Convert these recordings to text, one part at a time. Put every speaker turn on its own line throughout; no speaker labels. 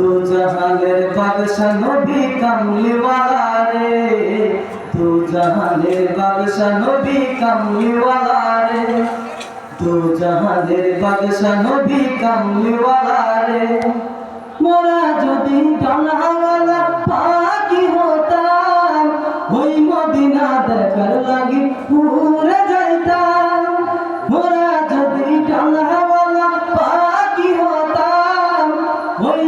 তু জাহানের বাদশা নবী কামলিওয়ালা রে তু জাহানের বাদশা নবী কামলিওয়ালা রে তু জাহানের বাদশা নবী কামলিওয়ালা রে মোরা যদি ডানাওয়ালা পাখি হতাম, ওই মদিনা দেখার লাগি উড়ে যাইতাম।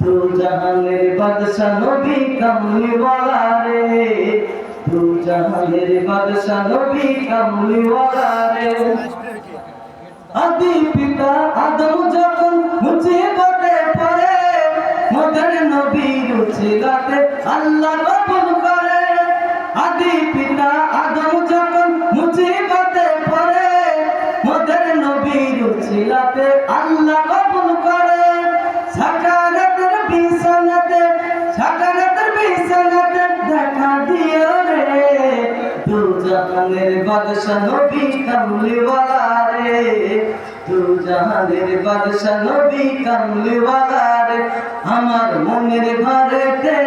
দু জাহানের বাদশা নবী কামলিওয়ালা রে দু জাহানের বাদশা নবী কামলিওয়ালা রে আদি পিতা আদম যখন মুছে বটে পড়ে মদন নবী রুচি গাতে আল্লাহ জাহানের বাদশা নবী কামলিওয়ালা রে তু জাহানের বাদশা নবী কামলিওয়ালা রে আমার মনের ঘরেতে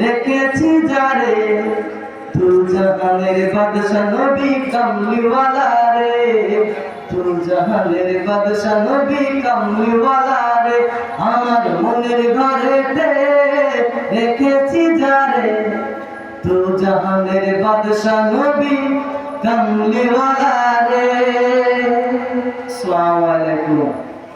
রেখেছি যারে? তু জাহানের বাদশা নবী কামলিওয়ালা রে তু জাহানের বাদশা নবী কামলিওয়ালা রে আমার মনের ঘরেতে রেখেছি যারে? জাহানের বাদশা নবী কামলিওয়ালা রে আসসালামু আলাইকুম